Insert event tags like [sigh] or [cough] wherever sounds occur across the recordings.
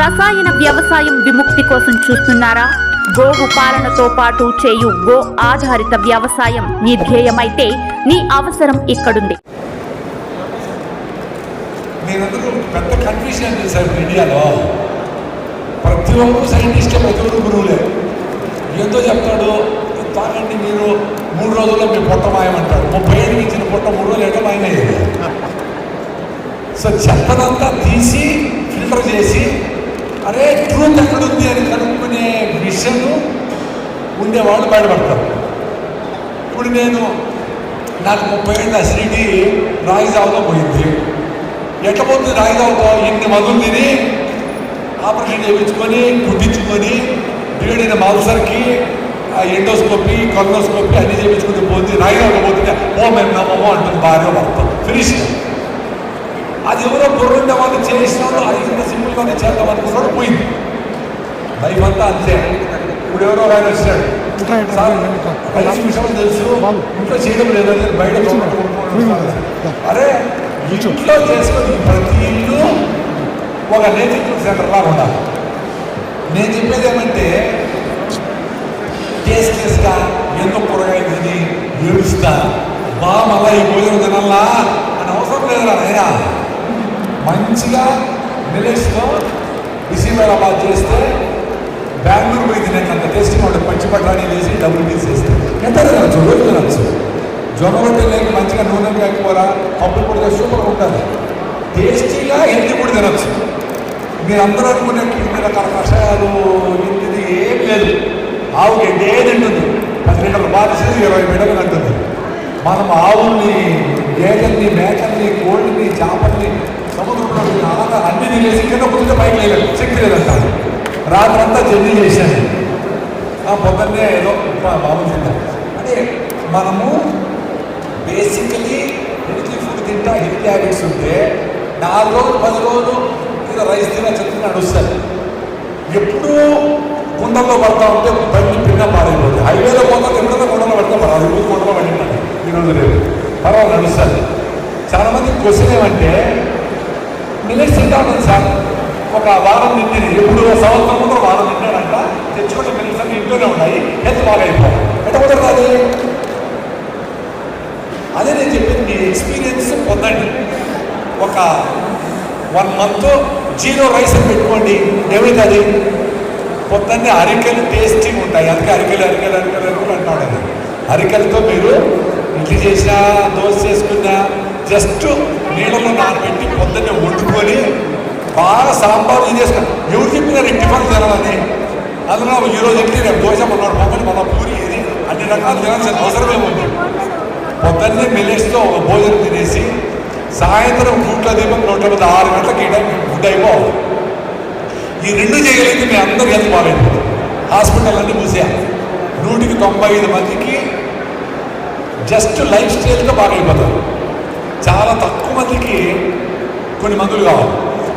రసాయన వ్యవసాయం విముక్తి కోసం చూస్తున్నారా? గోవు పాలనతో పాటు చేయు గో ఆధారిత వ్యవసాయం నీ ధ్యేయమైతే నీ అవసరం ఇక్కడుంది. పెద్ద కన్ఫ్యూజన్ చేశారు ఇండియాలో ప్రతి ఒక్కరు సైంటిస్టే ప్రతి ఒక్కరు గురువులే. ఏదో చెప్తాడు తాగండి మీరు మూడు రోజుల్లో మీ పొట్ట మాయమంటాడు. ముప్పై ఏళ్ళు ఇచ్చిన పొట్ట మూడు రోజులు ఎట్లా మాయమయ్యేది? సో చెత్తనంతా తీసి ఫిల్టర్ చేసి అరే ట్రూత్ ఎక్కడుంది అని కనుక్కునే విషయం ఉండేవాళ్ళు బయటపడతారు. ఇప్పుడు నేను నాకు ముప్పై ఏళ్ళ అసిడిటీ రాయిజావులో పోయింది. ఎట్లా పోతుంది రాయిజావుతో ఇన్ని మందులు తిని ఆపరేషన్ చేయించుకొని కుట్టించుకొని వేడిన మాల్సర్కి ఆ ఎండోస్కోపీ కొలనోస్కోపీ అన్ని చేయించుకుంటూ పోతుంది రాయిజావులో పోతుంటే ఓ మేము నమ్మమో అంటుంది భార్య భర్త. ఫినిష్ అది ఎవరో బుర్రుండే వాళ్ళు చేసిన వాళ్ళు అది ఇంత సింపుల్గానే చేద్దాం అనుకున్నాడు పోయింది. లైఫ్ అంతా అంతే. ఇప్పుడు ఎవరో ఆయన వచ్చాడు సార్ కలిసి విషయం తెలుసు. ఇంట్లో చేయడం లేదని బయట. అరే ఇంట్లో చేసుకొని ప్రతి ఇల్లు ఒక నేతృత్వ సెంటర్ లాగా ఉండాలి. నేను చెప్పేది ఏమంటే టేస్ట్లెస్గా ఎందుకు కూరగాయలు తిని ఏడుస్తా? బా మళ్ళా ఈ భోజనం తినాలా? అని అవసరం లేదురా నాయనా. మంచిగా మిలెట్స్తో బిసిబేళబాద్ చేస్తే బెంగళూరు పోయి అంత టేస్ట్ వాళ్ళు పచ్చి పట్టాన్ని వేసి డబ్బులు తీసేస్తే ఎంత తినచ్చు రోజు తినచ్చు జ్వరం రొట్టె లేక మంచిగా నూనె కాకపోర పప్పు కూడా సూపర్గా ఉంటుంది టేస్టీగా ఎన్ని కూడా తినచ్చు? మీరు అందరూ అనుకున్నట్టు ఇన్ని రకాల కషాయాలు ఇది ఏం లేదు. ఆవు ఏది ఉంటుంది పది లీటర్లు బాధిస్తుంది ఇరవై మీటర్లు అంటుంది మనం ఆవుల్ని గేదెల్ని మేకల్ని కోళ్ళని చేపల్ని సముద్రంలో ఉన్న అన్ని తినేసి కింద కూర్చుంటే పైకి లేదు శక్తి లేదంటారు. రాత్రంతా జర్నీ చేశాను ఆ పొద్దున్నే ఏదో బాబు తింటాం అంటే మనము బేసికలీ హెల్తీ ఫుడ్ తింటా హెల్తీ హ్యాబిట్స్ ఉంటే నాలుగు రోజులు పది రోజులు ఏదో రైస్ తిన చెత్త నడుస్తారు ఎప్పుడూ కుండల్లో పడతా ఉంటే బండి పిన్న పాడైపోతుంది. హైవేలో పోతా ఎప్పుడైనా కుండలో పడితే పడాలి రోజు కుండలో పడింటాను ఈరోజు లేదు. పర్వాలేదు నడుస్తుంది చాలా మంది క్వశ్చన్ ఏమంటే మిల్లెట్స్ తింటా సార్ ఒక వారం తింటుంది ఎప్పుడు సంవత్సరం కూడా వారం తింటాడంట తెచ్చుకుంటే మిల్లెట్స్ అన్ని ఇంట్లోనే ఉన్నాయి హెల్త్ బాగా అయిపోయి ఎట్ట కుదరదు అదే నేను చెప్పింది మీ ఎక్స్పీరియన్స్ పొందండి. ఒక వన్ మంత్ జీరో రైస్ అని పెట్టుకోండి అది? పొద్దున్నే అరికెలు టేస్టింగ్ ఉంటాయి. అందుకే అరికెలు అరికెలు అరికెలు అరికెలు అంటున్నాడు అది. అరికెలతో మీరు ఇడ్లీ చేసినా దోశ చేసుకున్నా జస్ట్ నీళ్ళలో నానబెట్టి పొద్దున్నే వండుకొని బాగా సాంబార్ ఇది చేసుకున్నా ఎవరు చెప్పినారు ఈ టిఫిన్ తినాలని. అందులో ఈరోజు ఇడ్లీ రేపు దోశ మొన్నటి పొమ్మని మన పూరి ఇది అన్ని రకాలు తినాల్సిన అవసరమే ఉంది. పొద్దున్నే మిల్లెట్స్తో ఒక భోజనం తినేసి సాయంత్రం గుట్ల దీపం నూట మీద ఆరు గంటలకి గుడ్ టైం ఈ రెండు చేయగలిగితే మీ అందరూ ఎంత బాగాలేదు. హాస్పిటల్ అన్ని మూసేయాలి. నూటికి తొంభై ఐదు మందికి జస్ట్ లైఫ్ స్టైల్గా బాగైపోతారు చాలా తక్కువ మందికి కొన్ని మందులు కావాలి.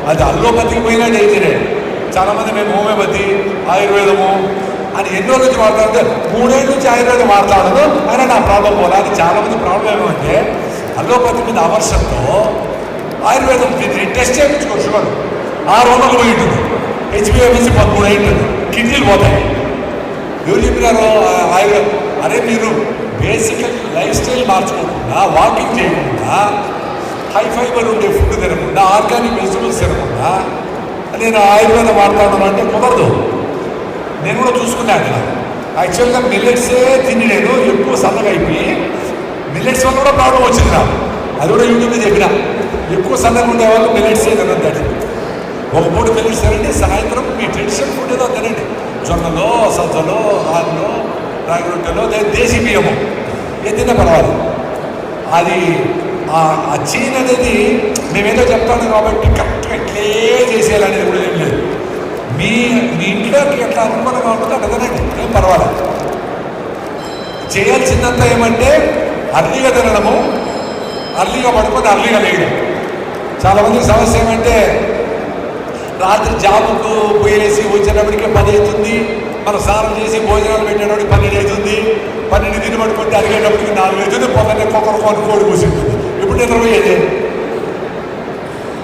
అది అల్లోపతికి పోయినా డేంజరే చాలామంది మేము హోమియోపతి ఆయుర్వేదము అని ఎన్నో నుంచి వాడతారంటే మూడేళ్ళ నుంచి ఆయుర్వేదం వాడతాడు అని నా ప్రాబ్లం పోలా. అది చాలామంది ప్రాబ్లం ఏమంటే అల్లోపతి మీద అవర్షంతో ఆయుర్వేదం తిని టెస్ట్ చేయించుకో షుగర్. ఆరు వందలు పోయి ఉంటుంది. హెచ్బిఎంఎస్సి పదమూడు అయి ఉంటుంది. కిడ్నీలు పోతాయి. ఎవరు చెప్పినారు ఆయుర్వేదం అరే మీరు బేసికల్ లైఫ్ స్టైల్ మార్చుకోకుండా వాకింగ్ చేయకుండా హై ఫైబర్ ఉండే ఫుడ్ తినకుండా ఆర్గానిక్ వెజిటబుల్స్ తినకుండా? నేను ఆయుర్వేదం వాడతాను అంటే కుదరదు. నేను కూడా చూసుకున్నాను యాక్చువల్గా మిల్లెట్సే తిని నేను ఎక్కువ సన్నగా అయిపోయి. మిల్లెట్స్ వల్ల కూడా ప్రాబ్లం వచ్చింది నాకు. అది కూడా యూట్యూబ్లో చెప్పిన. ఎక్కువ సన్నగా ఉండే వాళ్ళు మిల్లెట్సే తినద్దండి ఒక పూట మిల్లెట్స్ తినండి సాయంత్రం మీ ట్రెడిషనల్ ఫుడ్ ఏదో తినండి. జొన్నలో సజ్జలో రాగులో రాగి రొట్టెలో దేశీ బియ్యము. ఏదైనా తిన్నా పర్వాలేదు అది ఆ చీన్ అనేది మేమేదో చెప్తాను కాబట్టి కరెక్ట్గా ఇట్లే చేసేయాలనేది కూడా ఏం లేదు. మీ మీ ఇంట్లోకి ఎట్లా అనుమానంగా ఉంటుందో అట్లా ఏం పర్వాలేదు. చేయాల్సిందంతా ఏమంటే అర్లీగా తినడము అర్లీగా పడుకొని అర్లీగా లేయడం. చాలామంది సమస్య ఏమంటే రాత్రి జాబుకు పోయేసి వచ్చేటప్పటికి పని అవుతుంది. మన స్నానం చేసి భోజనాలు పెట్టేటప్పుడు పన్నెండు అవుతుంది పన్నెండు తిని పట్టుకుంటే అడిగేటప్పటికి నాలుగు అవుతుంది పొద్దున్నే కొక్కరు కొని కోడి కూర్చుంటుంది ఇప్పుడు నిద్రపోయేది.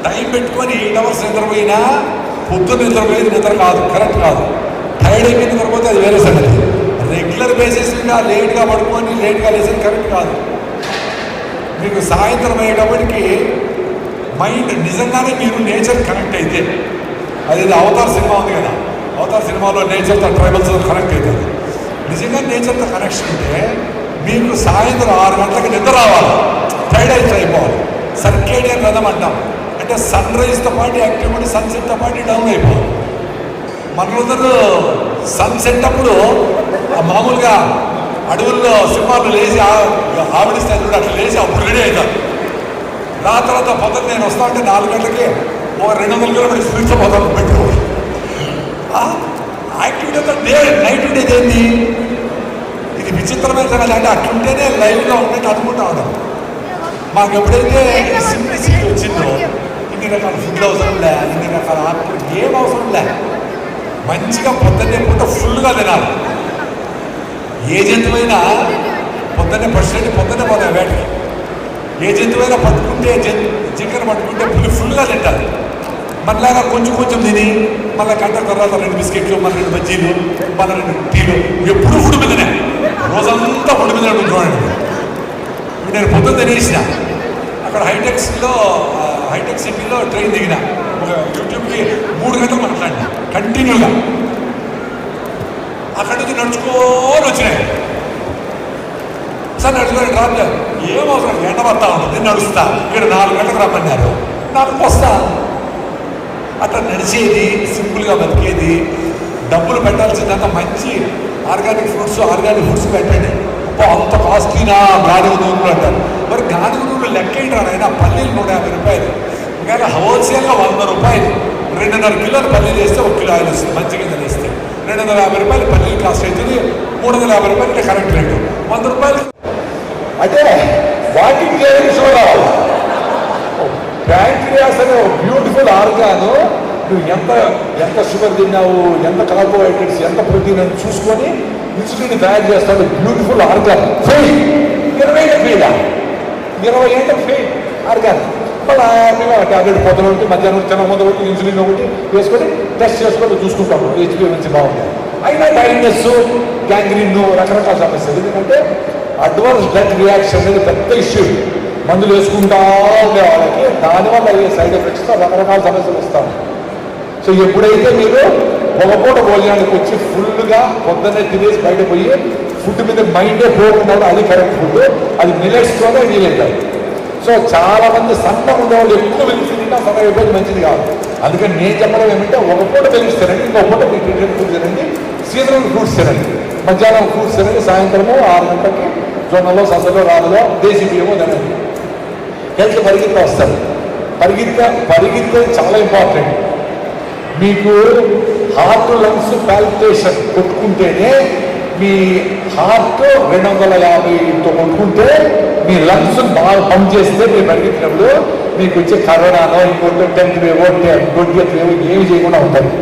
టైం పెట్టుకొని ఎయిట్ అవర్స్ నిద్రపోయినా పొద్దున్న నిద్రపోయేది నిద్ర కాదు కరెక్ట్ కాదు. టైర్డ్ అయిపోయి నిద్రపోతే అది వేరే సంగతి. రెగ్యులర్ బేసిస్ మీద లేట్గా పడుకొని లేట్గా లేసేది కరెక్ట్ కాదు. మీకు సాయంత్రం అయ్యేటప్పటికి మైండ్ నిజంగానే మీరు నేచర్ కనెక్ట్ అయితే అది అవతార్ సినిమా ఉంది కదా. అవతార్ సినిమాలో నేచర్తో ట్రైబల్స్ కనెక్ట్ అవుతుంది నిజంగా నేచర్తో కనెక్షన్ ఉంటే మీకు సాయంత్రం ఆరు గంటలకు నిద్ర రావాలి. టైడ్ అయితే అయిపోవాలి. సర్కేడియన్ రథం అంటాం. అంటే సన్ రైజ్తో పాటు యాక్టివిటీ సన్సెట్తో పాటు డౌన్ అయిపోవాలి. మనందరూ సన్సెట్ అప్పుడు మామూలుగా అడవుల్లో సింహాలు లేచి ఆ- ఆవిడిస్తే చూడు అట్లా లేచి అప్పుడు రెడీ అవుతారు. రా తర్వాత పొద్దున్న నేను వస్తా అంటే నాలుగు గంటలకి ఓ రెండు వందల కిలోమీటర్స్ స్పీడ్తో పోతాను బెట్టు యాక్టివిటీ ఒక డే నైట్ ఉండేది ఏంది? ఇది విచిత్రమైన సంగతి. అంటే అట్లుంటేనే లైవ్గా ఉన్నట్టు అనుకుంటా ఉన్నాం మాకు ఎప్పుడైతే సింప్లిసిటీ వచ్చిందో ఇన్ని రకాల ఫుడ్ అవసరం లే ఇన్ని రకాల ఆకులు ఏం అవసరం లే. మంచిగా పొద్దున్నే పూట ఫుల్గా తినాలి. ఏ జంతువైనా పొద్దున్నే పర్సెంట్ పొద్దున్నే పోతాయి వేటకి. ఏ జంతువైనా పట్టుకుంటే జంతు చికెన్ పట్టుకుంటే పులి ఫుల్గా తింటారు మళ్ళాగా కొంచెం కొంచెం తిని మళ్ళీ గంట తర్వాత రెండు బిస్కెట్లు మళ్ళీ రెండు బజ్జీలు మన రెండు టీలు. ఎప్పుడు ఫుడ్ మీదనే. రోజంతా ఫుడ్ మీద చూడండి. నేను పొద్దున్న తినేసిన. అక్కడ హైటెక్స్లో హైటెక్ సిటీలో ట్రైన్ దిగిన. ఒక యూట్యూబ్కి మూడు గంటలు మాట్లాడిన. కంటిన్యూగా. అక్కడి నుంచి నడుచుకోని వచ్చినాయి. సార్ నడుచుకొని రాదు ఏం అవసరం? ఎండ పడతా ఉంటుంది నేను నడుస్తా. ఇక్కడ నాలుగు గంటలకు రమ్మన్నారు నాకు వస్తా. అట్లా నడిచేది సింపుల్గా బతికేది. డబ్బులు పెట్టాల్సిందంత మంచి ఆర్గానిక్ ఫ్రూట్స్ ఆర్గానిక్ ఫుడ్స్ పెట్టండి. అంత కాస్ట్లీనా? గానుగ నూనెలు అంటారు. మరి గానుగ నూనెలు లెక్క ఏంటారు ఆయన పల్లీలు నూట యాభై రూపాయలు. ఇంకా హోల్సేల్గా వంద రూపాయలు. రెండున్నర కిలోలు పల్లీలు వేస్తే ఒక కిలో ఆయిల్ వస్తుంది మంచి గింజలు వేస్తే. రెండు వందల యాభై రూపాయలు పల్లీలు కాస్ట్ అవుతుంది. మూడు వందల యాభై రూపాయలు కరెంట్ రేటు. వంద రూపాయలు. అంటే వాటికి చూడాలి ప్యాంక్రియాస్ అనే బ్యూటిఫుల్ ఆర్గాను నువ్వు ఎంత ఎంత షుగర్ తిన్నావు ఎంత కార్బోహైడ్రేట్స్ ఎంత ప్రోటీన్ అని చూసుకొని ఇన్సులిన్ తయారు చేస్తాడు బ్యూటిఫుల్ ఆర్గాన్. ఫెయిల్ ఇరవై ఏళ్ళ ఫెయిల్ ఇరవై ఏళ్ళ ఫెయిల్ ఆర్గాన్. మళ్ళీ ట్యాబ్లెట్ పొద్దున ఒకటి మధ్యాహ్నం తిన ముందు ఒకటి ఇన్సులిన్ ఒకటి వేసుకొని టెస్ట్ చేసుకొని చూసుకుంటాము హెచ్పీ నుంచి బాగుంది. అయినా డైనెస్ గ్యాంగ్రీన్ రకరకాల సమస్యలు. ఎందుకంటే అడ్వాన్స్ డ్రగ్ రియాక్షన్ అనేది పెద్ద ఇష్యూ మందులు వేసుకుంటా ఉండే వాళ్ళకి దానివల్ల అయ్యే సైడ్ ఎఫెక్ట్స్తో రకరకాల సమస్యలు వస్తాయి. సో ఎప్పుడైతే మీరు పొగపూట భోజనానికి వచ్చి ఫుల్గా పొద్దున్నే తినేసి బయట పోయి ఫుడ్ మీద మైండే పోకుండా అది కరెక్ట్ ఫుడ్ అది మిలెట్స్తోనే వీలవుతాయి సో చాలా మంది సన్న ఉండేవాళ్ళు ఎక్కువ వెలిసి తిన్నా సన్న మంచిది కాదు. అందుకని నేను చెప్పడం ఏమంటే ఒక పూట వెలిస్తారండి ఇంకో పూట మీకు ఇండియన్ ఫుడ్ తినండి సీజనల్ ఫ్రూట్స్ తినండి. మధ్యాహ్నం ఫ్రూట్స్ తినండి సాయంత్రము ఆరు గంటలకి జొన్నలో ససలో రాదులో దేశీ బియ్యమో తినండి. హెల్త్ పరిగెత్త వస్తారు. పరిగెత్త పరిగెత్తే చాలా ఇంపార్టెంట్ మీకు హార్ట్ లంగ్స్ పాల్పిటేషన్ కొట్టుకుంటేనే మీ హార్ట్ రెండు వందల యాభైతో కొట్టుకుంటే మీ లంగ్స్ బాగా పంప్ చేస్తే మీరు పరిగెత్తినప్పుడు మీకు వచ్చే కరోనానో ఇంకోటి టెన్త్ వేవో ట్వంటీ వేవో ఏమి చేయకుండా ఉంటుంది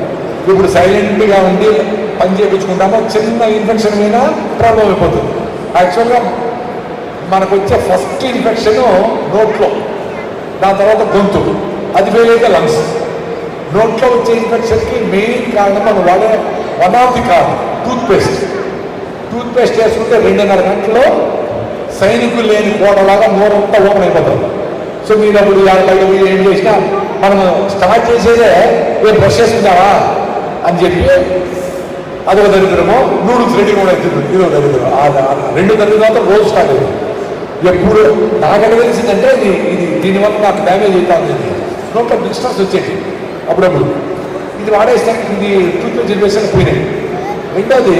ఇప్పుడు సైలెంట్గా ఉండి పని చేయించుకుంటామో చిన్న ఇన్ఫెక్షన్ మీద ప్రాబ్లం అయిపోతుంది. యాక్చువల్గా మనకు వచ్చే ఫస్ట్ ఇన్ఫెక్షన్ నోట్లో. దాని తర్వాత గొంతు. అది ఫెయిల్ అయితే లంగ్స్ నోట్లో వచ్చే ఇన్ఫెక్షన్కి మెయిన్ కారణం మనం వాడే వన్ ఆఫ్ ది కారణం టూత్పేస్ట్ టూత్పేస్ట్ వేసుకుంటే చేసుకుంటే రెండున్నర గంటలో సైనికులు లేని కోటలాగా నోరంతా ఓపెన్ అయిపోతుంది సో మీరు అప్పుడు యాభై మీరు ఏం చేసినా మనం స్టార్ట్ చేసేదే ఏ బ్రష్ చేసుకుంటావా అని చెప్పి అదొక దరిద్రము నూడిల్స్ రెడీ కూడా అవుతుంది ఇదో దరిద్రం. ఆ- ఆ రెండు దరిద్రాలతో రోజు స్టార్ట్ అయింది ఎప్పుడు నాకైనా తెలిసిందంటే ఇది ఇది దీనివల్ల నాకు డ్యామేజ్ అవుతుంది ఉంది నోట్లో బిస్టర్స్ వచ్చేది అప్పుడప్పుడు. ఇది వాడేస్తే ఇది టూత్ జనరేషన్ పోయినాయి. రెండోది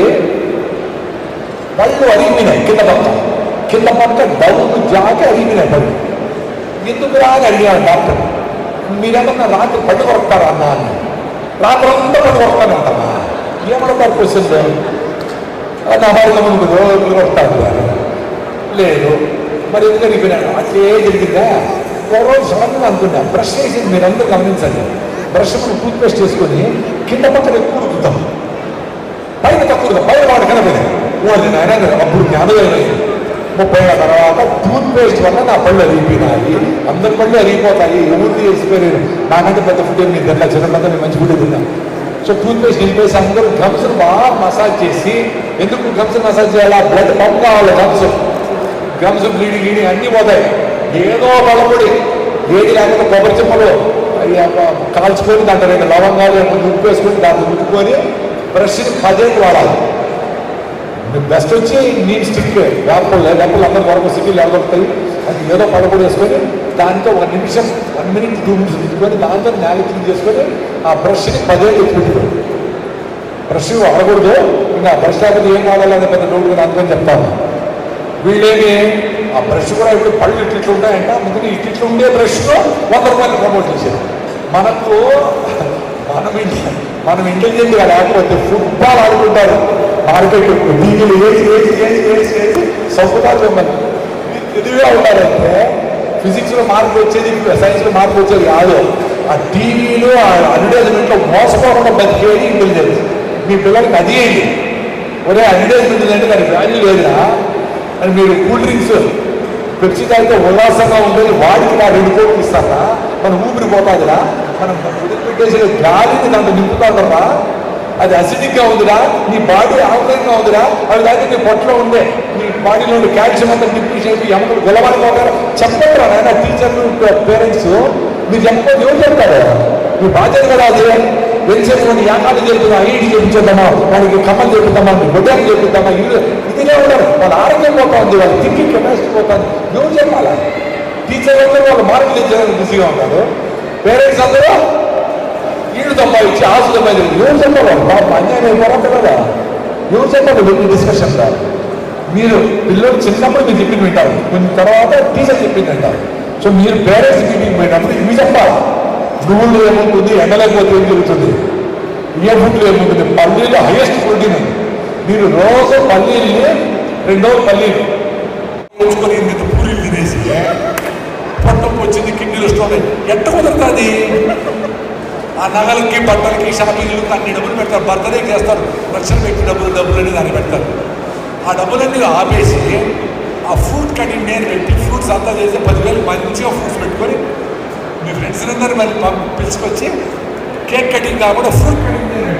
పళ్ళు అరిగిపోయినాయి కింద పక్క. కింద పక్క డౌన్ జాకి అరిగిపోయినాయి పళ్ళు ఎందుకు రాని అడిగాడు డాక్టర్. మీరేమన్నా రాత్రి పళ్ళు కొడతారా అన్న అని. రాత్రి అంతా పళ్ళు కొడతాను అంటామా ఏమడతారు క్వశ్చన్ నా భార్య ముందు రోజులు కొడతాడు లేదు. మరి ఎందుకు అడిగిపోయినాడు? అట్లే జరిగిందా? ఒక రోజు సడన్గా అనుకున్నా. బ్రష్ చేసి మీరందరూ గమనించండి. బ్రష్ మనం టూత్ పేస్ట్ చేసుకొని కింద పక్కన ఎక్కువ రుద్దుతాం. పైన తక్కువ పైన వాడు కనపడే ఓడి నాయన అప్పుడు జ్ఞానోదయం అయింది ముప్పై ఏళ్ళ తర్వాత టూత్ పేస్ట్ వల్ల నా పళ్ళు అరిగిపోయినాయి. అందరి పళ్ళు అరిగిపోతాయి. ఎవరిది వేసిపోయారు నాకంటే పెద్ద ఫుడ్ ఏమి తిన్నా చిన్న నేను మంచి ఫుడ్ తిన్నా. సో టూత్పేస్ట్ నిలిపేసి అందరూ గమ్స్ బాగా మసాజ్ చేసి ఎందుకు గమ్స్ మసాజ్ చేయాలా? బ్లడ్ పంప్ కావాలి గమ్స్ గమ్స్ బ్లీడింగ్ గీడింగ్ అన్నీ పోతాయి. ఏదో బలపడి ఏది లేకపోతే కొబ్బరి చెమ్మలు కాల్చుకొని దాంట్లో రెండు లవంగాలు ఏమో దాన్ని వేసుకొని బ్రష్ని పదేళ్ళు వాడాలి. బెస్ట్ వచ్చి నీట్ స్టిక్ వేపలు వేపలు అందరూ వరకు సిటీలు ఎవరుతాయి అది ఏదో పదకొండు వేసుకొని దాంతో ఒక నిమిషం వన్ మినిట్ టూ మినిట్స్ తిట్టుకొని దాంతో నేల క్లీన్ చేసుకొని ఆ బ్రష్ని పదేళ్ళు పెట్టుకుంటారు బ్రష్ వాడకూడదు. ఇంకా బ్రష్ లేకపోతే ఏం కావాలనే పెద్ద డౌట్ అందుకని చెప్తాను. వీళ్ళేమి ఆ బ్రష్ కూడా ఇప్పుడు పళ్ళు ఇట్లు ఇట్లు ఉంటాయంట. అందుకని ఇట్లు ఉండే బ్రష్లో వంద రూపాయలు ప్రమోట్ చేశారు. మనకు మనం ఇంటి- మనం ఇంటెలిజెంట్గా లేకపోతే ఫుట్బాల్ ఆడుకుంటారు. మార్కెట్ టీవీలు వేసి వేసి వేసి వేసి వేసి సొంపుతారు మిమ్మల్ని తెలివిగా ఉండాలంటే ఫిజిక్స్లో మార్పు వచ్చేది సైన్స్లో మార్పు వచ్చేది కాదు. ఆ టీవీలు ఆ అడ్వర్టైజ్మెంట్లో మోసపోకుండా బతికేది ఇంటెలిజెన్స్ మీ పిల్లలకి అది ఏంటి ఒరే అడ్వర్టైజ్మెంట్ అంటే దానికి వాల్యూ లేదా అని మీరు కూల్ డ్రింక్స్ పెప్సీ తాగితే ఉల్లాసంగా ఉంటుంది వాడికి నా రెండు కోట్లు ఇస్తారా? మనం ఊపిరి పోతాదిరా. మనం వదిలిపెట్టేసిన గాలిని దాంట్లో నింపుతాదరా అది అసిడిక్గా ఉందిరా నీ బాడీ ఆరోగ్యంగా ఉందిరా అది దాకా నీ పొట్టలో ఉండే నీ బాడీలో ఉండే కాల్షియం అంతా నింపించేసి అయిపోయి ఎముకలు గొలవాడిపోతారు చెప్పండి నాయన టీచర్లు పేరెంట్స్ మీరు చెప్పండి ఎవరు చెప్తారు? మీ బాధ్యత కదా అది. ఎంతసేపు కొన్ని యాకాలు చెప్తున్నా ఐఐటి చేయించేద్దామా వాడికి కమ్మలు చేపిద్దామా బొడ్డాలు చేపిద్దామా ఇల్లు ఇదిగా వాళ్ళ ఆరోగ్యం పోతా ఉంది వాళ్ళ థింకింగ్ కెపాసిటీ పోతుంది. ఎవరు చెప్పాలా? టీచర్ అందరూ వాళ్ళు మార్కులు తెచ్చేదానికి బిజీగా ఉన్నారు పేరెంట్స్ అందరూ ఇల్లు సంపాదించి ఆశ సంపాదించి ఎవరు చెప్పాలి? పాపం అన్యాయం అయిపోరా కదా ఎవరు చెప్పాలి? వెళ్ళి డిస్కషన్ రా. మీరు పిల్లలు చిన్నప్పుడు మీరు చెప్పింది వింటారు. కొన్ని తర్వాత టీచర్ చెప్పింది వింటారు. సో మీరు పేరెంట్స్ మీటింగ్ పోయినప్పుడు ఇవి చెప్పాలి. నువ్వులు ఏముంటుంది ఎండలేకపోతే ఏం జరుగుతుంది? ఏ ఫుడ్లు ఏముంటుంది? పల్లీలు హైయెస్ట్ ప్రోటీన్ ఉంది మీరు రోజు పల్లీల్ని రెండవ పల్లీలు. ఉంచుకొని ఇంత పూరీలు తినేసి పొట్టం వచ్చింది కిడ్నీలు స్టోన్ ఎంత కుదురుతుంది? ఆ నగలకి బట్టలకి షాపింగ్లకి అన్ని డబ్బులు పెడతారు. బర్త్డే చేస్తారు. రక్షణ పెట్టి డబ్బులు డబ్బులు అని దాన్ని పెడతారు. ఆ డబ్బులన్నీ ఆపేసి ఆ ఫ్రూట్ కటింగ్ నేను పెట్టి ఫ్రూట్స్ అంతా చేసి పదివేలు మంచిగా ఫ్రూట్స్ పెట్టుకొని మీ ఫ్రెండ్స్ అందరూ మరి పిలుచుకొచ్చి కేక్ కటింగ్ కాకుండా ఫ్రూట్ కటింగ్ నేను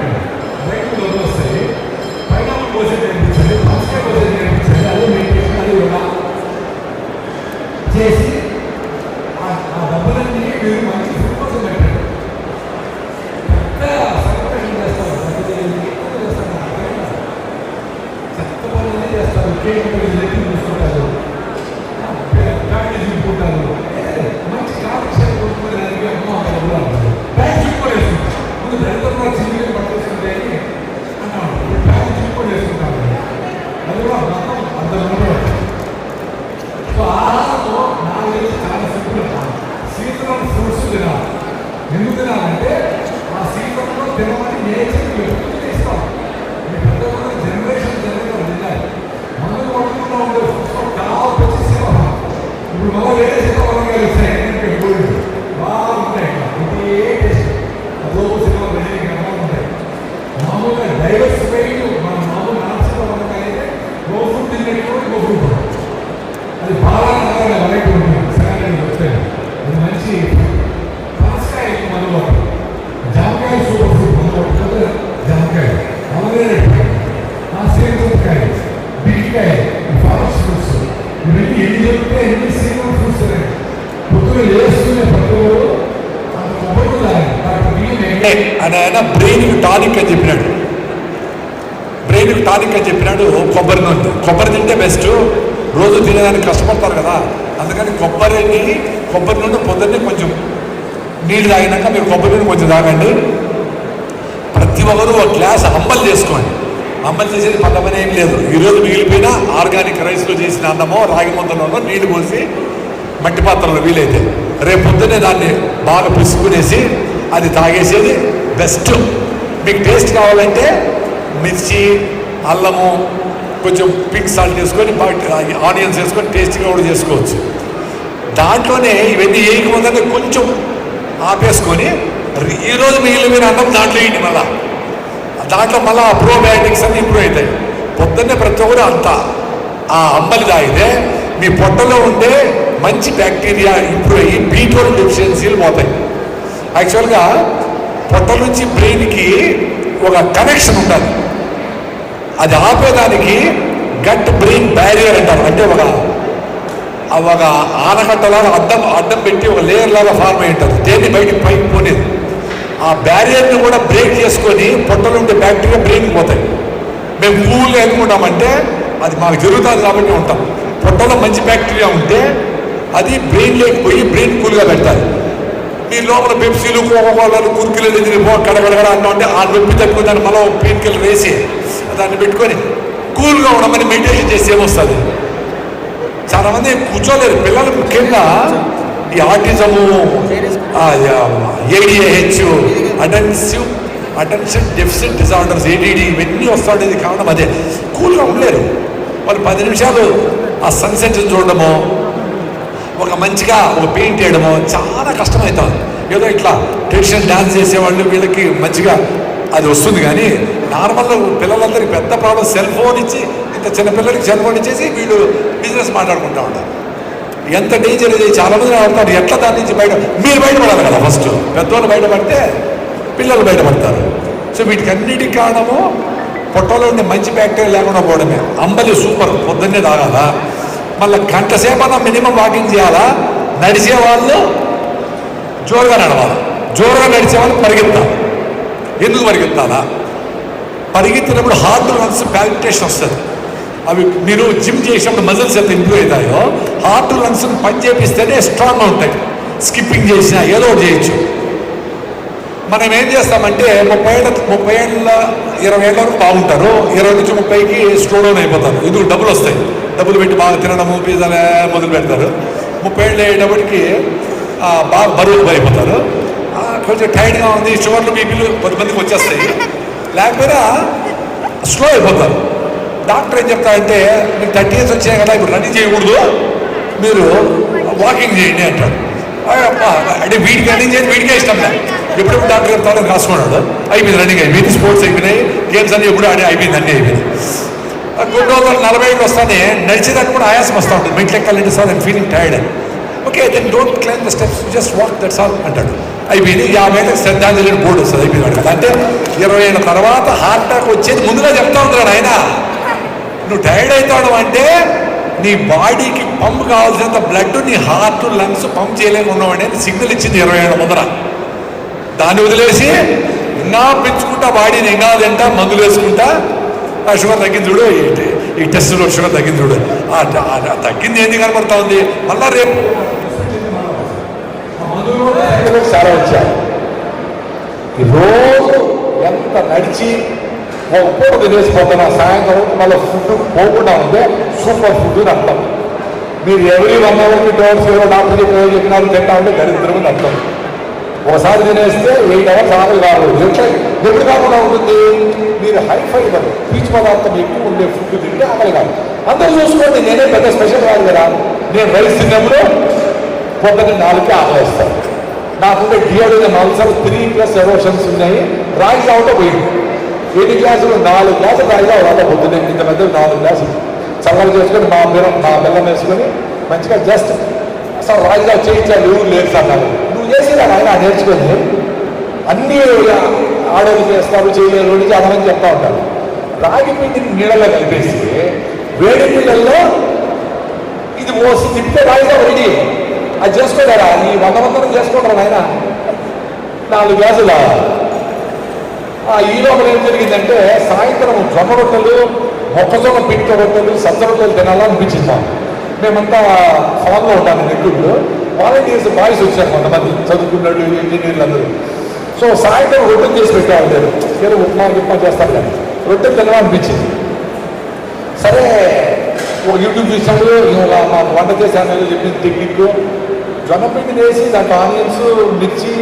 రైతులు చేసి ఆ డబ్బులన్నీ మీరు మంచి ఫుడ్ కోసం పెట్టండి పెద్ద సెలబ్రేషన్ చేస్తారు చెత్త పనులన్నీ చేస్తారు కేక్ లెక్కలు చూసుకుంటారు మంచి కాలక్షేపం కొనుక్కునేదానికి అమ్మ డబ్బులు అంటారు ముందు పట్టేసుకుంటే అన్నాడు అది కూడా మొత్తం అంత ఆహారంలో చాలా సింపుల్ సీజనల్ ఫ్రూట్స్ తినాలి ఎందుకు తినాలంటే ఆ సీజన్లో తినమని నేచర్ ఎప్పుడు ఇస్తాం మీ పెద్ద జనరేషన్ జనరేషన్ తినాలి మనం ఉండే చాలా పెద్ద సీమ ఇప్పుడు వేరే వస్తాయి బాగుంటాయి ఇది ఏ టేస్ట్ అదో సీతాఫలం వెళ్ళి ఉంటాయి మామూలుగా డైవర్స్ డాక్టర్ అని ఆయన బ్రెయిన్కి టానిక్ అని చెప్పినాడు. బ్రెయిన్కి టానిక్ అని చెప్పినాడు కొబ్బరి నూనె. కొబ్బరి తింటే బెస్ట్. రోజు తినేదానికి కష్టపడతారు కదా. అందుకని కొబ్బరిని కొబ్బరి నూనె పొద్దున్నే కొంచెం నీళ్ళు తాగినాక మీరు కొబ్బరి నూనె కొంచెం తాగండి. ప్రతి ఒక్కరు ఒక గ్లాస్ అమ్మలు చేసుకోండి. అమ్మలు చేసేది పెద్ద పని ఏం లేదు. ఈరోజు మిగిలిపోయిన ఆర్గానిక్ రైస్లో చేసిన అన్నమో రాగి ముద్దలోనో నీళ్ళు పోసి మట్టి పాత్రలో వీలైతే రేపు పొద్దున్నే దాన్ని బాగా పిసుకునేసి అది తాగేసేది బెస్ట్ మీకు టేస్ట్ కావాలంటే మిర్చి అల్లము కొంచెం పింక్ సాల్ట్ వేసుకొని ఆనియన్స్ వేసుకొని టేస్ట్గా కూడా చేసుకోవచ్చు. దాంట్లోనే ఇవన్నీ వేయకముందంటే కొంచెం ఆపేసుకొని ఈరోజు ఈరోజు మిగిలిన అన్నం దాంట్లో వేయండి మళ్ళా. దాంట్లో మళ్ళా ప్రోబయాటిక్స్ అన్నీ ఇంప్రూవ్ అవుతాయి. పొద్దున్నే ప్రతి ఒక్కరు అంత ఆ అంబలి తాగితే మీ పొట్టలో ఉండే మంచి బ్యాక్టీరియా ఇంప్రూవ్ అయ్యి బీటోల్ డెఫిషియన్సీలు పోతాయి. యాక్చువల్గా పొట్ట నుంచి బ్రెయిన్కి ఒక కనెక్షన్ ఉంటుంది. అది ఆపేదానికి గట్ బ్రెయిన్ బ్యారియర్ అంటారు. అంటే ఒక ఒక ఆనకట్టలాగా అడ్డం అడ్డం పెట్టి ఒక లేయర్ లాగా ఫార్మ్ అయి ఉంటుంది. దేన్ని బయటికి పైకి పోనేది ఆ బ్యారియర్ని కూడా బ్రేక్ చేసుకొని పొట్టలు ఉండే బ్యాక్టీరియా బ్రెయిన్కి పోతాయి. మేము కూల్గా అనుకుంటామంటే అది మాకు జరుగుతుంది కాబట్టి ఉంటాం. పొట్టలో మంచి బ్యాక్టీరియా ఉంటే అది బ్రెయిన్ లేకపోయి బ్రెయిన్ కూల్గా పెడతారు. మీ లోపల పెప్సీలు కోకోకోలు కుర్కీలు ఎదిరి పో అంటే ఉంటే ఆ నొప్పి తక్కువ దాన్ని మనం పెయిన్ కిల్లర్ వేసి దాన్ని పెట్టుకొని కూల్గా ఉండమని మెడిటేషన్ చేసి ఏమొస్తుంది? చాలా మంది కూర్చోలేరు. పిల్లలు ముఖ్యంగా ఈ autism ADAH attentive attention deficit disorders ADD ఇవన్నీ వస్తాడేది కారణం అదే. కూల్గా ఉండలేరు. వాళ్ళు పది నిమిషాలు ఆ సన్సెట్ చూడడము ఒక మంచిగా ఒక పెయింట్ వేయడము చాలా కష్టమవుతుంది ఏదో ఇట్లా ట్రెడిషనల్ డ్యాన్స్ చేసేవాళ్ళు వీళ్ళకి మంచిగా అది వస్తుంది కానీ నార్మల్గా పిల్లలందరికీ పెద్ద ప్రాబ్లం సెల్ ఫోన్ ఇచ్చి ఇంత చిన్న పిల్లలకి సెల్ ఫోన్ ఇచ్చేసి వీళ్ళు బిజినెస్ మాట్లాడుకుంటూ ఉంటారు. ఎంత డేంజర్ ఇది? చాలా మంది ఆడతారు. ఎట్లా దాని నుంచి బయట మీరు బయటపడాలి కదా ఫస్ట్ పెద్దవాళ్ళు బయటపడితే పిల్లలు బయటపడతారు. సో వీటికి అన్నిటికి కారణము పొట్టలో ఉండే మంచి బ్యాక్టీరియా లేకుండా పోవడమే. అంబలి సూపర్. పొద్దున్నే తాగాలా? మళ్ళీ గంట సేపు మినిమం వాకింగ్ చేయాలా? నడిచే వాళ్ళు జోరుగా నడవాలి. జోరుగా నడిచే వాళ్ళు పరిగెత్తాలి. ఎందుకు పరిగెత్తాలా? పరిగెత్తినప్పుడు హార్ట్ లంగ్స్ ప్యాలిటేషన్ వస్తుంది. అవి మీరు జిమ్ చేసినప్పుడు మజిల్స్ ఎంత ఇంప్రూవ్ అవుతాయో హార్ట్ లంగ్స్ పని చేపిస్తేనే స్ట్రాంగ్గా ఉంటాయి. స్కిప్పింగ్ చేసినా ఏదో ఒకటి చేయొచ్చు. మనం ఏం చేస్తామంటే ముప్పై ఏళ్ళ ముప్పై ఏళ్ళ ఇరవై ఏళ్ళ వరకు బాగుంటారు. ఇరవై నుంచి ముప్పైకి స్లో డౌన్ అయిపోతారు. ఇందుకు డబ్బులు వస్తాయి. డబ్బులు పెట్టి బాగా తినడము పిజ్జాలే మొదలు పెడతారు. ముప్పై ఏళ్ళు అయ్యేటప్పటికి బాగా బరువులు అయిపోతారు కొంచెం టైట్గా ఉంది షుగర్లు బీపీలు కొంతమందికి వచ్చేస్తాయి. లేకపోయినా స్లో అయిపోతారు. డాక్టర్ ఏం చెప్తారంటే మీకు థర్టీ ఇయర్స్ వచ్చాయి కదా ఇప్పుడు రన్నింగ్ చేయకూడదు. మీరు వాకింగ్ చేయండి అంటారు. అంటే వీడికి రన్నింగ్ చేసి వీడికే ఇష్టం ఎప్పుడెప్పుడు డాక్టర్ చెప్తారో రాసుకున్నాడు అయిపోయింది రన్నింగ్ అయిపోయింది. స్పోర్ట్స్ అయిపోయినాయి. గేమ్స్ అన్ని ఎప్పుడు ఆడి అయిపోయింది అన్నీ అయిపోయింది ఆ కొన్ని నలభై ఏళ్ళు వస్తానే నడిచేదానికి కూడా ఆయాసం వస్తూ ఉంటుంది. మెట్లు ఎక్కాలంటే sir I'm feeling tired okay then don't climb the steps just walk that's all అంటాడు. అయిపోయింది. యాభై ఏళ్ళకి శ్రద్ధాంజలి బోర్డు వస్తుంది అయిపోయింది వాడికి. అంటే ఇరవై ఏళ్ళ తర్వాత హార్ట్ అటాక్ వచ్చేది ముందుగా చెప్తా ఉంటాడు ఆయన నువ్వు టైర్డ్ అవుతాడు అంటే నీ బాడీకి పంప్ కావాల్సినంత బ్లడ్ నీ హార్ట్ లంగ్స్ పంప్ చేయలేకున్నావు అని సిగ్నల్ ఇచ్చింది ఇరవై ఏళ్ళ ముందర. దాన్ని వదిలేసి నా పెంచుకుంటా బాడీని ఇంకా తింటా మందులు వేసుకుంటా. ఆ షుగర్ తగ్గింది చూడు ఈ- ఈ షుగర్ తగ్గింది చూడు. తగ్గింది ఏంది కనబడతా ఉంది? మళ్ళా రేపు. మందులు చాలా వచ్చాయి రోజు ఎంత నడిచి ఒక పూట తినేసిపోతున్నా సాయంత్రం మళ్ళీ ఫుడ్ పోకుండా ఉంటే సూపర్ ఫుడ్ అని అర్థం మీరు ఎవరి వన్ అవర్కి టూ అవర్స్ ఏవో డాక్టర్ చెప్పిన చెప్పినారు తింటా ఉంటే దరిద్రం అని అర్థం. ఒకసారి తినేస్తే ఎయిట్ అవర్స్ ఆకలి కాదు. ఎట్లా? ఎప్పుడు కాకుండా ఉంటుంది? మీరు హై ఫైబర్ పీచు పదార్థం ఎక్కువ ఉండే ఫుడ్ తింటే ఆకలి కాదు. అందరూ చూసుకోండి నేనే పెద్ద స్పెషల్ కాదు కదా. నేను రైస్ తిన్నప్పుడు పొద్దున్న నాలుగుకి ఆకలిస్తాను. నాకుండే duodenal ulcer three plus emotions ఉన్నాయి. రాయి తాగుతా పోయింది. ఎన్ని గ్లాసులు నాలుగు గ్లాసులు రాయి వాళ్ళ పొద్దునే ఇంత పెద్ద నాలుగు గ్లాసులు చల్లలు చేసుకొని మా బెల్లం మా బెల్లం వేసుకొని మంచిగా జస్ట్ అసలు రాయి చేయించాలి ఎవరు లేదు సార్ నాకు. నువ్వు చేసిరా ఆయన నేర్చుకొని అన్ని ఆడోళ్ళు చేస్తారు చేయలేరు అని చాలా చెప్తా ఉంటారు. రాగి పిండిని నీళ్ళలో కలిపేసి వేడి నీళ్ళల్లో ఇది మోసి తింటే రాయిగా రెడీ. అది చేసుకోలేరా ఈ వంద వందలు చేసుకుంటారు ఆయన నాలుగు గ్లాసులు ఈ లోపల ఏం జరిగిందంటే సాయంత్రం జొన్న రొట్టెలు మొక్కజొన్న పిట్ట రొట్టెలు సజ్జ రొట్టెలు తినాలనిపించింది మేమంతా ఫామ్లో ఉంటాము నెల్లూరులో. వాలంటీర్స్ బాయ్స్ వచ్చారు కొంతమంది చదువుకున్నాడు ఇంజనీర్లు అందరూ. సో సాయంత్రం రొట్టెలు చేసి పెట్టేవాళ్ళు లేదు ఏదో ఉప్మా గిప్మా చేస్తారు కానీ రొట్టెలు తినాలనిపించింది. సరే ఒక యూట్యూబ్ చూసాడు ఇలా వంట చేశాను చెప్పింది టెక్నిక్ జొన్న పిండి వేసి దాంట్లో ఆనియన్స్ మిర్చి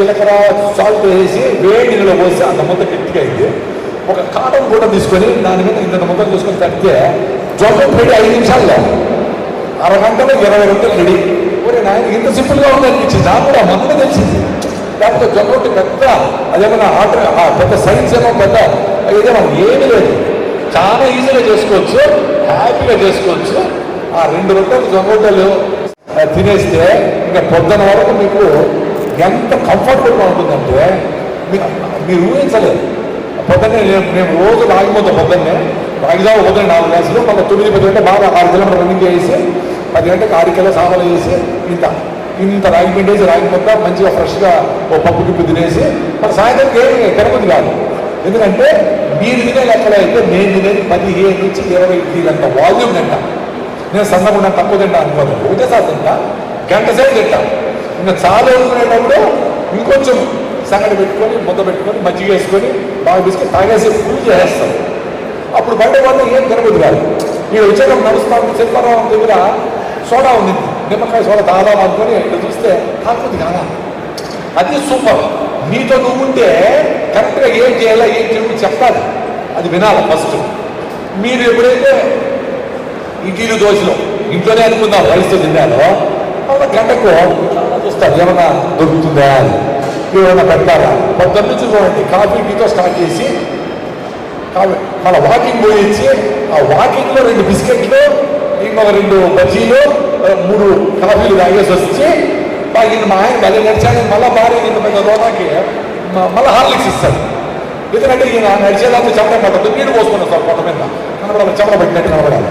జీలకర్ర సాల్ట్ వేసి వేడి నీళ్ళు పోసి అంత ముద్ద గట్టిగా అయింది. ఒక కాటన్ కూడా తీసుకొని దాని మీద ఇంత ముద్ద తీసుకొని తగ్గితే జొన్న పెడి ఐదు నిమిషాల్లో. అరగంటలో ఇరవై గంటలు రెడీ. ఒరే నాయన ఇంత సింపుల్గా ఉంది అనిపించింది. నాకు కూడా మొన్న తెలిసింది. లేకపోతే జొన్న రొట్టె పెద్ద అదేమన్నా ఆర్డర్ పెద్ద సైన్స్ ఏమో పెద్ద ఏదేమో ఏమీ లేదు. చాలా ఈజీగా చేసుకోవచ్చు హ్యాపీగా చేసుకోవచ్చు. ఆ రెండు రొట్టెలు జొమాటోలు తినేస్తే ఇంకా పొద్దున వరకు మీకు ఎంత కంఫర్టబుల్గా ఉంటుందంటే మీ- మీరు ఊహించలేదు పొద్దున్నే నేను మేము రోజు రాగిపోతాం పొద్దున్నే. రాగిజాము పొద్దున్న నాలుగు గ్లాసులు మళ్ళీ తొమ్మిది పది గంటల బాగా ఆరు కిలోమీటర్ రన్నింగ్ చేసి పది గంటలకు ఆరు కిలో సామాన్లు చేసి ఇంత ఇంత రాగి పిండేసి రాగి ముద్ద మంచిగా ఫ్రెష్గా ఓ పప్పు గిప్పు తినేసి మరి సాయంత్రం ఏమి తినబుద్ది కాదు. ఎందుకంటే మీరు తినే లెక్కలో అయితే నేను తినేది పదిహేను నుంచి ఇరవై అంత వాల్యూమ్ తింటా. నేను సన్నగుండా తక్కువ తింటా అనుకోను. ఒకటేసారి తింటా గంట సేపు తింటా. ఇంకా చాలా అనుకునేటప్పుడు ఇంకొంచెం సంగటి పెట్టుకొని ముద్ద పెట్టుకొని మజ్జిగ వేసుకొని బాగా తీసుకొని తాగేసి పూజ చేస్తాం. అప్పుడు బయట వాళ్ళు ఏం తినబుద్ది కాదు. ఇక్కడ విచారం నడుస్తాను శిల్పారావు దగ్గర సోడా ఉంది. నిమ్మకాయ సోడా తాగాం అనుకొని ఇక్కడ చూస్తే తాగుతుంది కాదా? అది సూపర్. నీతో నువ్వు ఉంటే కరెక్ట్గా ఏం చేయాలా ఏం చేయాలి చెప్పాలి. అది వినాలి ఫస్ట్. మీరు ఎప్పుడైతే ఇడ్లీలు దోశలు ఇంట్లోనే అనుకుందాం వయసుతో తిన్నాను గంటకు చూస్తారు ఏమన్నా దొరుకుతుందా అని. ఏమన్నా పెడతారా? పొద్దున్న నుంచి చూడండి కాఫీ టీతో స్టార్ట్ చేసి కాఫీ మన వాకింగ్ పోయించి ఆ వాకింగ్లో రెండు బిస్కెట్లు ఇంకొక రెండు బజ్జీలు మూడు కాఫీలు తాగేసి వచ్చి బాగా మా ఆయన మళ్ళీ నడిచాను మళ్ళీ భార్య ఇంత పెద్ద రోమాకి మళ్ళీ హార్లిక్స్ ఇస్తాడు. ఎందుకంటే ఈయన నడిచేదాంతో చెమట పడుతుంది నీళ్ళు పోసుకున్నాం సార్ పొట్ట మీద. కనబడాలి చెమట పట్టినట్టు కనబడాలి.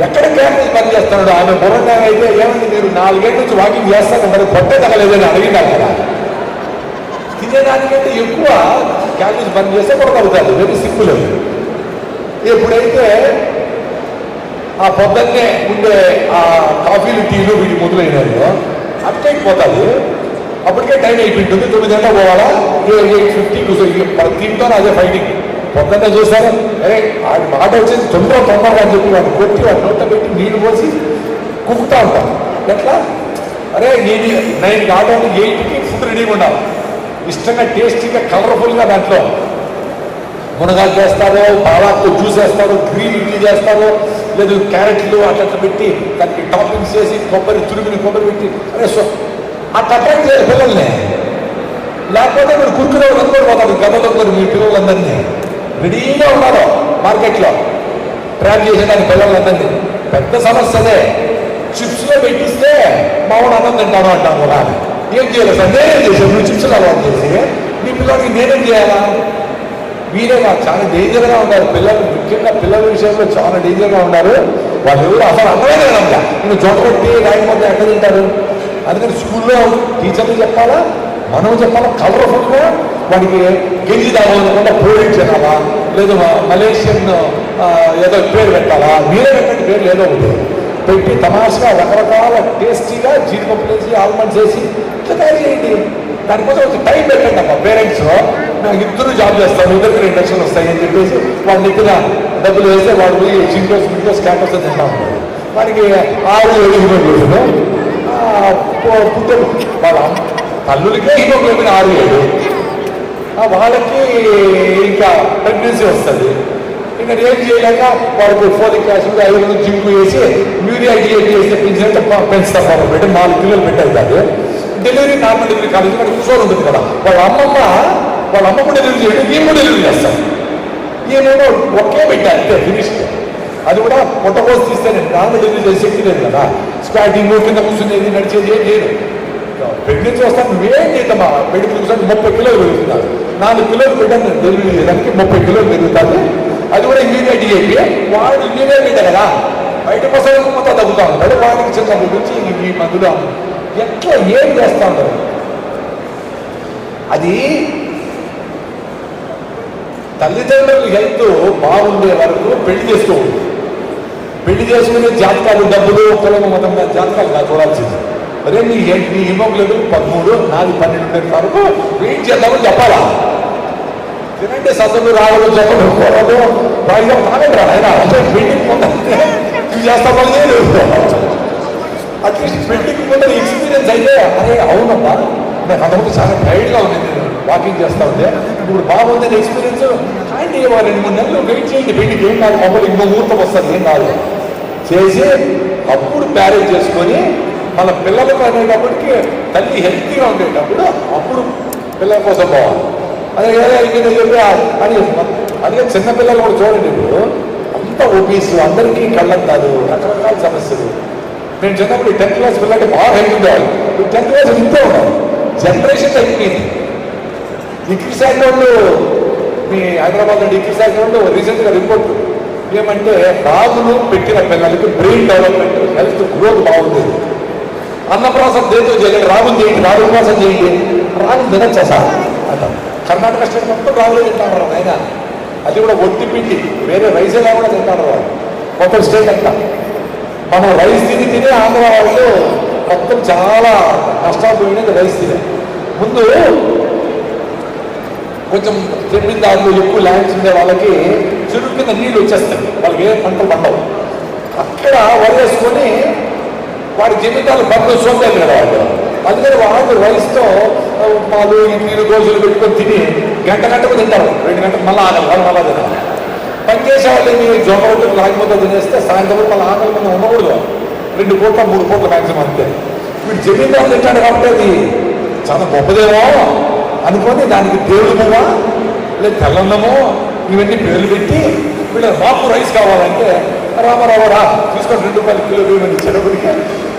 ఎక్కడ క్యాంపస్ పని చేస్తున్నాడు ఆమె బుర్రంగా అయితే ఏమైంది మీరు నాలుగేళ్ళ నుంచి వాకింగ్ చేస్తాను మరి పొట్టే తగలేదని అడిగినా కదా? తినేదానికంటే ఎక్కువ క్యాంపస్ బంద్ చేస్తే కొడగలుగుతారు మేము సింపుల్ ఎప్పుడైతే ఆ పొద్దున్నే ఉండే ఆ కాఫీలు టీలు వీటి మొదలైనాయో అప్టైక్ అప్పటికే టైం అయిపోయింటుంది తొమ్మిది గంటల పోవాలా? ఎయిట్ ఫిఫ్టీ దీంతో అదే ఫైటింగ్. పొద్దున్న చూశారు. అరే ఆ మాట వచ్చేసి తొందర తొందరగా అని చెప్పి వాడిని కొట్టి వాడి నోట పెట్టి నీళ్ళు పోసి కుక్కుతా ఉంటాను ఎట్లా? అరే నేను నైన్ కావడానికి ఎయిట్కి ఫుడ్ రెడీగా ఉండాలి? ఇష్టంగా టేస్టీగా కలర్ఫుల్గా దాంట్లో మునగాలు చేస్తారు బాలాకు జ్యూస్ వేస్తారు గ్రీన్ ఇడ్లీ చేస్తారు లేదు క్యారెట్లు అట్లా పెట్టి దానికి టాపింగ్స్ చేసి కొబ్బరి తురిమిని కొబ్బరి పెట్టి అరే సో అట్లా అట్రాక్ట్ చేయాలి పిల్లల్ని. లేకపోతే మీరు కురుకునే అందరూ పోతారు గతంలో మీ పిల్లలందరినీ. రెడీగా ఉన్నారు మార్కెట్లో. ట్రాక్ చేసేదానికి పిల్లలందరినీ పెద్ద సమస్య అదే చిప్స్లో పెట్టిస్తే మామూలు అన్నం తింటాను అంటాను కూడా. ఏం చేయాలి సార్? నేనేం చేశాను? నువ్వు చిప్స్లో అలవాటు చేసి? మీ పిల్లలకి నేనేం చేయాలా? మీరే కాదు చాలా డేంజర్గా ఉన్నారు. పిల్లలు ముఖ్యంగా పిల్లల విషయంలో చాలా డేంజర్గా ఉన్నారు. వాళ్ళు ఎవరు అసలు అన్నమే తినడంలా నేను జొట్టబెట్టి రాయకపోతే ఎక్కడ తింటారు? అందుకని స్కూల్లో టీచర్లు చెప్పాలా? మనం చెప్పాలా కలర్ఫుల్గా వాడికి గెంజి తాగకుండా పోయిట్ చేయాలా లేదు మలేషియన్ ఏదో పేరు పెట్టాలా? మీరే పెట్టండి పేరు ఏదో ఒకటి. పెట్టి తమాషగా రకరకాల టేస్టీగా జీడిపప్పు వేసి ఆల్మండ్స్ వేసి ఇట్లా తయారు చేయండి. దానికోసం ఒక టైం పెట్టండి అమ్మా పేరెంట్స్ నాకు ఇద్దరు జాబ్ చేస్తాను ఇద్దరికి రెండు లక్షలు వస్తాయి అని చెప్పేసి వాడిని ఇద్దరు డబ్బులు వేస్తే వాడు పోయి చింకోస్ మింకోస్ క్యాంపస్ తింటా ఉంటాడు. వాడికి ఆరు ఎలిజిబుల్ పుట్టే వాళ్ళ అమ్మ- తల్లులకే హిమోగ్లోబిన్ ఆరు ఏడు. వాళ్ళకి ఇంకా ప్రెగ్నెన్సీ వస్తుంది. ఇంకా ఏం చేయలేక వాళ్ళకి ఫోలిక్ యాసిడ్ ఐదు జింక్ వేసి యూరియా డిఏటి వేసి పెంచినట్టు పెంచుతాం పాపం. పెట్టి నాలుగు పిల్లలు పెట్టారు కాదు. డెలివరీ నార్మల్ డెలివరీ కాలేజ్ ఇక్కడ కూర్చొని ఉంటుంది కదా. వాళ్ళ అమ్మమ్మ వాళ్ళ అమ్మమ్మ డెలివరీ చేయడం మేము డెలివరీ చేస్తాం. ఈయనేమో ఒకే పెట్టారు అంతే ఫినిష్ అది కూడా పొట్టకోసి తీస్తే నార్మల్ డెలివరీ చేసే శక్తి లేదు కదా. స్టార్టింగ్ కింద కూర్చునేది నడిచేది ఏం పెళ్ళి ప్రెగ్నెన్సీ వస్తాను. నువ్వేం చేద్దామా పెళ్ళి చూసాను ముప్పై కిలోలు పెరుగుతున్నాను నాలుగు కిలోలు పెట్టాను డెలివరీ చేయడానికి ముప్పై కిలోలు పెరుగుతుంది. అది కూడా ఇంజనీర్ చెప్పి వాడు ఇంజనీర్ పెట్టా కదా. బయట కోసం మొత్తం తగ్గుతా ఉంటాడు. వాడికి చిన్న గురించి ఈ మందులు ఎట్లా ఏం చేస్తా ఉంటారు అది తల్లిదండ్రులు హెల్త్ బాగుండే వరకు పెళ్ళి చేసుకోకూడదు. పెళ్ళి చేసుకునే జాతకాలు డబ్బులు కులం మతం జాతకాలు నాకు చూడాల్సింది. అరే నీ నీ హిమోగ్లోబిన్ పదమూడు నాది పన్నెండు వరకు వెయిట్ చేద్దామని చెప్పాలా? తినండి సతలు రావడం చెప్పడం. కూరలు పైగా రా ఆయన అంటే పెళ్ళికి ముందంటే [laughs] ఇవి చేస్తా పని లేదు. అట్లీస్ట్ పెళ్ళికి ముందర ఎక్స్పీరియన్స్ అయితే అరే అవునమ్మా. నాకు అంతకుముందు చాలా టైర్డ్గా ఉంది నేను వాకింగ్ చేస్తా ఉంటే. ఇప్పుడు బాగుందని ఎక్స్పీరియన్స్ అండ్ ఓ రెండు మూడు నెలలు వెయిట్ చేయండి. పెళ్ళికి ఏం కాదు. మొబైల్ ఇంకో ముహూర్తం వస్తుంది. ఏం కాదు. చేసి అప్పుడు మ్యారేజ్ చేసుకొని మన పిల్లలకు అనేటప్పటికీ తల్లి హెల్తీగా ఉండేటప్పుడు అప్పుడు పిల్లల కోసం పోవాలి అదే కదా ఇంకేదో చెప్పి అని అదే చిన్నపిల్లలు కూడా చూడండి ఇప్పుడు. అంత ఓబీస్ అందరికీ కళ్ళద్దాలు రకరకాల సమస్యలు. నేను చిన్నప్పుడు టెన్త్ క్లాస్ పిల్లలకి బాగా హెల్త్ ఉండేవాళ్ళు. టెన్త్ క్లాస్ ఇంతే ఉన్నాను జనరేషన్ అయిపోయింది డిగ్రీ శాఖ వాళ్ళు మీ హైదరాబాద్లో డిగ్రీ శాఖ వాళ్ళు రీసెంట్గా రిపోర్ట్ ఏమంటే రాజులు పెట్టిన పిల్లలకి బ్రెయిన్ డెవలప్మెంట్ హెల్త్ గ్రోత్ బాగుంటుంది అన్నప్రాసం దేంతో చేయండి? రాగులు చేయండి రాగుల ప్రాసం చేయండి రాగులు తినచ్చా సార్ కర్ణాటక స్టేట్ మొత్తం రాగులు తింటారు ఆయన. అది కూడా ఒత్తి పిండి. వేరే రైస్ ఎలా కూడా తింటారు వాళ్ళు. మొత్తం స్టేట్ అంట మనం రైస్ తిని తినే ఆంధ్ర వాళ్ళు మొత్తం చాలా నష్టాలు పోయినది రైస్ తినే. ముందు కొంచెం జమీందారులు ఎక్కువ ల్యాండ్స్ ఉండే వాళ్ళకి చెరువు కింద నీళ్ళు వచ్చేస్తాయి. వాళ్ళకి ఏ పంటలు పండవు. అక్కడ వరేసుకొని వారి జీవితాలు బంధు సోదారు కదా వాళ్ళు అందుకని వాళ్ళు రైస్తో పాలు ఇడ్లీలు రోజులు పెట్టుకొని తిని గంట గంటకు తింటారు. రెండు గంటలు మళ్ళీ ఆగలి వాళ్ళు మళ్ళీ తినాలి పనిచేసే వాళ్ళు మీరు జొన్న రాకపోతే తినేస్తే సాయంత్రం మళ్ళీ ఆకలి మనం ఉండకూడదు. రెండు పూట్ల మూడు పూట్ల మ్యాక్సిమం అంతే. వీడు జమీందారులు తింటాడు కాబట్టి అది చాలా గొప్పదేమో. అనుకొని దానికి దేవుడు పువ్వా లేదు తెల్లన్నమో ఇవన్నీ పేర్లు పెట్టి వీళ్ళ మాకు రైస్ కావాలంటే రామారావు రా తీసుకొని రెండు రూపాయలు కిలో బియ్యం చెడబడికి